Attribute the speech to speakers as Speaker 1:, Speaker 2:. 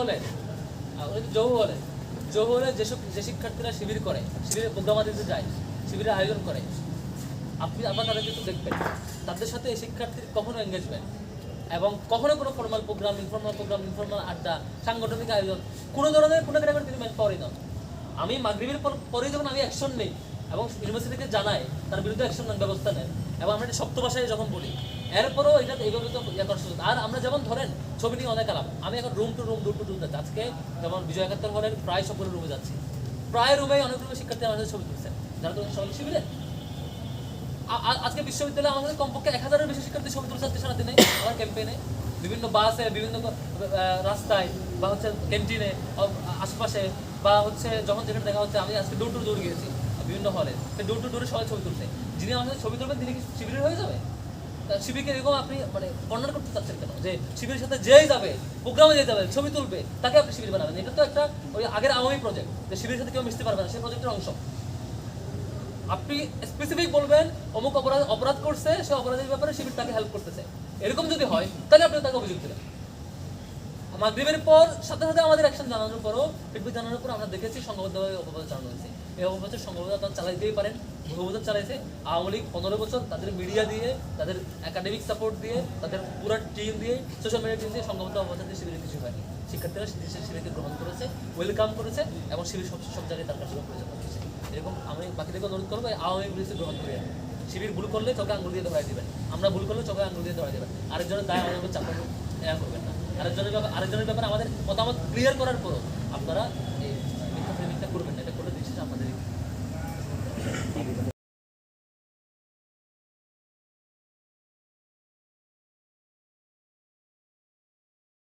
Speaker 1: হলে জহু হলে জহু হলে যেসব যে শিক্ষার্থীরা শিবির করে, শিবিরে প্রোগ্রামা দিতে যায়, শিবিরের আয়োজন করে, আপনি আবার তাদেরকে একটু দেখবেন। তাদের সাথে এই শিক্ষার্থীর কখনো এঙ্গেজমেন্ট এবং কখনো কোনো formal program informal program informal আড্ডা, সাংগঠনিক আয়োজন, কোনো ধরনের কোনো গ্রামের তিনি পরই না। আমি মাগরিবের পর পরে যখন আমি অ্যাকশন নেই এবং ইউনিভার্সিটিকে জানাই, তার বিরুদ্ধে অ্যাকশন ব্যবস্থা নেন এবং আমরা এটা শক্ত ভাষায় যখন বলি এরপরও এটা এইভাবে তো ইয়ে করার সুযোগ। আর আমরা যেমন ধরেন, ছবি নিয়ে অনেক আলাপ আমি এখন room to room room to room আজকে যেমন বিজয় একাত্তর হলের প্রায় সকল রুমে যাচ্ছি। প্রায় রুমে অনেক রুমে শিক্ষার্থী আমাদের ছবি তুলছেন যারা তো সবাই শিবিরে? আজকে বিশ্ববিদ্যালয়ে আমাদের কমপক্ষে এক হাজারের বেশি শিক্ষার্থী ছবি তুলছে আজকে সারাদিনে। আমার ক্যাম্পেইনে বিভিন্ন বাসে বিভিন্ন রাস্তায় বা হচ্ছে ক্যান্টিনে আশপাশে বা হচ্ছে যখন যেখানে দেখা হচ্ছে, আমি আজকে ডোর টু ডোর গিয়েছি, বিভিন্ন হলে সেই ডোর টু ডোরে সবাই ছবি তুলছে। যিনি আমাদের ছবি তুলবেন, তিনি কি শিবিরের হয়ে যাবে? তা শিবিরকে এরকম আপনি মানে বর্ণনা করতে চাচ্ছেন কেন? যে শিবিরের সাথে যেই যাবে, প্রোগ্রামে যেই যাবে, ছবি তুলবে, তাকে আপনি শিবির বানাবেন। এটা তো একটা ওই আগের আওয়ামী প্রজেক্ট যে শিবিরের সাথে কেউ মিশতে পারবে না, সেই প্রজেক্টের অংশ। আপনি স্পেসিফিক বলবেন, অমুক অপরাধ অপরাধ করছে, সে অপরাধের ব্যাপারে শিবির তাকে হেল্প করতেছে। এরকম যদি হয়, তাহলে আপনি তাকে অভিযোগ দিলেন। মাগরিবের পর সাথে সাথে আমাদের অ্যাকশন জানানোর পরও ফিডব্যাক জানানোর পর আমরা দেখেছি সংঘবদ্ধভাবে অপবাদ চালানো হয়েছে এই অপবাদ সংঘবদ্ধ আপনারা চালাইতেই পারেন বহুবছর চালাইছে। আওয়ামী লীগ পনেরো বছর তাদের মিডিয়া দিয়ে, তাদের একাডেমিক সাপোর্ট দিয়ে, তাদের পুরো টিম দিয়ে সোশ্যাল মিডিয়া টিম দিয়ে সংঘবদ্ধ অবস্থাতে শিবিরে কিছু হয়নি। শিক্ষার্থীরা শিবির- শিবিরকে গ্রহণ করেছে ওয়েলকাম করেছে এবং শিবির সব সব জায়গায় তার কার্যক্রম পরিচালনা করেছে। এরকম আমি বাকিদেরকে অনুরোধ করব আওয়ামী পুলিশে গ্রহণ করে শিবির ভুল করলে চোখে আঙুল দিয়ে ধরাই দেবেন। আমরা ভুল করলে চোখে আঙুল দিয়ে ধরাই দেবেন। আরেকজনের দায় আমাদের এয়া করবেন না। আরেকজনের ব্যাপারে আরেকজনের ব্যাপারে আমাদের মতামত ক্লিয়ার করার পরও আপনারা